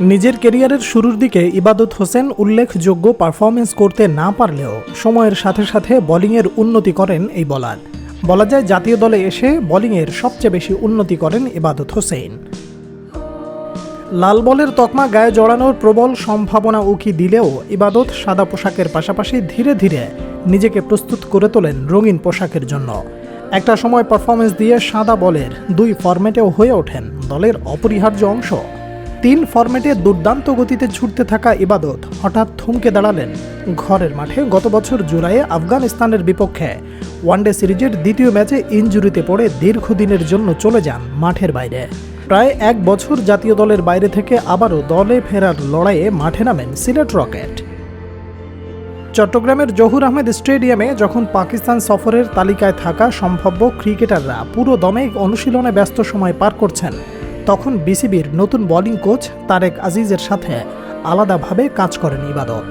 নিজের কেরিয়ারের শুরুর দিকে ইবাদত হোসেন উল্লেখযোগ্য পারফরমেন্স করতে না পারলেও সময়ের সাথে সাথে বোলিংয়ের উন্নতি করেন এই বলার। বলা যায় জাতীয় দলে এসে বোলিংয়ের সবচেয়ে বেশি উন্নতি করেন ইবাদত হোসেন। লাল বলের তকমা গায়ে জড়ানোর প্রবল সম্ভাবনা উকি দিলেও ইবাদত সাদা পোশাকের পাশাপাশি ধীরে ধীরে নিজেকে প্রস্তুত করে তোলেন রঙিন পোশাকের জন্য। একটা সময় পারফরমেন্স দিয়ে সাদা বলের দুই ফরম্যাটেও হয়ে ওঠেন দলের অপরিহার্য অংশ। তিন ফরম্যাটে দুর্দান্ত গতিতে ছুটতে থাকা ইবাদত হঠাৎ থমকে দাঁড়ালেন। ঘরের মাঠে গত বছর জুলাইয়ে আফগানিস্তানের বিপক্ষে ওয়ানডে সিরিজের দ্বিতীয় ম্যাচে ইনজুরিতে পড়ে দীর্ঘদিনের জন্য চলে যান মাঠের বাইরে। প্রায় এক বছর জাতীয় দলের বাইরে থেকে আবারও দলে ফেরার লড়াইয়ে মাঠে নামেন সিলেট রকেট। চট্টগ্রামের জহুর আহমেদ স্টেডিয়ামে যখন পাকিস্তান সফরের তালিকায় থাকা সম্ভাব্য ক্রিকেটাররা পুরো দমে অনুশীলনে ব্যস্ত সময় পার করছেন তখন বিসিবির নতুন বোলিং কোচ তারেক আজিজের সাথে আলাদাভাবে কাজ করেন ইবাদত।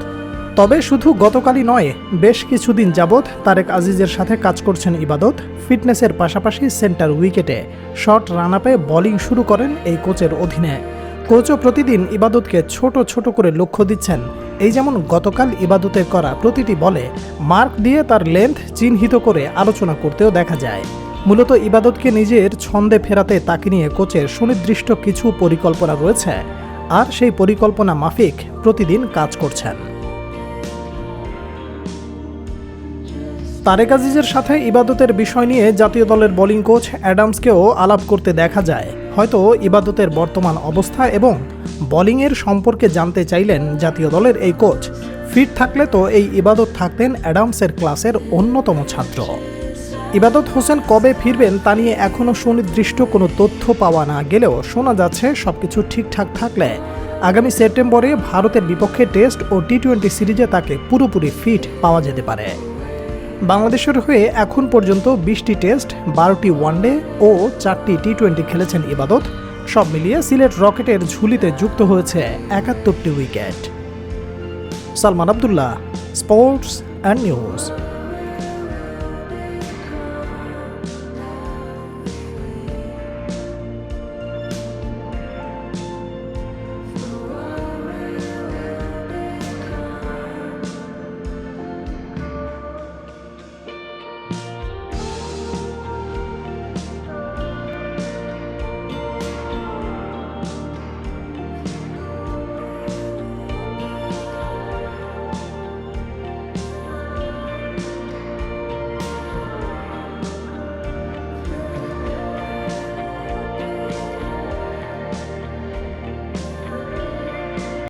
তবে শুধু গতকালই নয়, বেশ কিছুদিন যাবৎ তারেক আজিজের সাথে কাজ করছেন ইবাদত। ফিটনেসের পাশাপাশি সেন্টার উইকেটে শর্ট রান আপে বোলিং শুরু করেন এই কোচের অধীনে। কোচও প্রতিদিন ইবাদতকে ছোট ছোট করে লক্ষ্য দিচ্ছেন। এই যেমন গতকাল ইবাদতের করা প্রতিটি বলে মার্ক দিয়ে তার লেন্থ চিহ্নিত করে আলোচনা করতেও দেখা যায়। মূলত ইবাদতকে নিজের ছন্দে ফেরাতে তাকে নিয়ে কোচের সুনির্দিষ্ট কিছু পরিকল্পনা রয়েছে। আর সেই পরিকল্পনা মাফিক প্রতিদিন কাজ করছেন। তারেক আজিজের সাথে ইবাদতের বিষয় নিয়ে জাতীয় দলের বোলিং কোচ অ্যাডামসকেও আলাপ করতে দেখা যায়। হয়তো ইবাদতের বর্তমান অবস্থা এবং বোলিংয়ের সম্পর্কে জানতে চাইলেন জাতীয় দলের এই কোচ। ফিট থাকলে তো এই ইবাদত থাকতেন অ্যাডামসের ক্লাসের অন্যতম ছাত্র। ইবাদত হোসেন কবে ফিরবেন তা নিয়ে এখনও সুনির্দিষ্ট কোনো তথ্য পাওয়া না গেলেও শোনা যাচ্ছে সবকিছু ঠিকঠাক থাকলে। আগামী সেপ্টেম্বরে ভারতের বিপক্ষে টেস্ট ও টি টোয়েন্টি সিরিজে তাকে পুরোপুরি ফিট পাওয়া যেতে পারে। বাংলাদেশের হয়ে এখন পর্যন্ত বিশটি টেস্ট, বারোটি ওয়ানডে ও চারটি টি টোয়েন্টি খেলেছেন ইবাদত। সব মিলিয়ে সিলেট রকেটের ঝুলিতে যুক্ত হয়েছে একাত্তরটি wicket. Salman Abdullah, sports and news.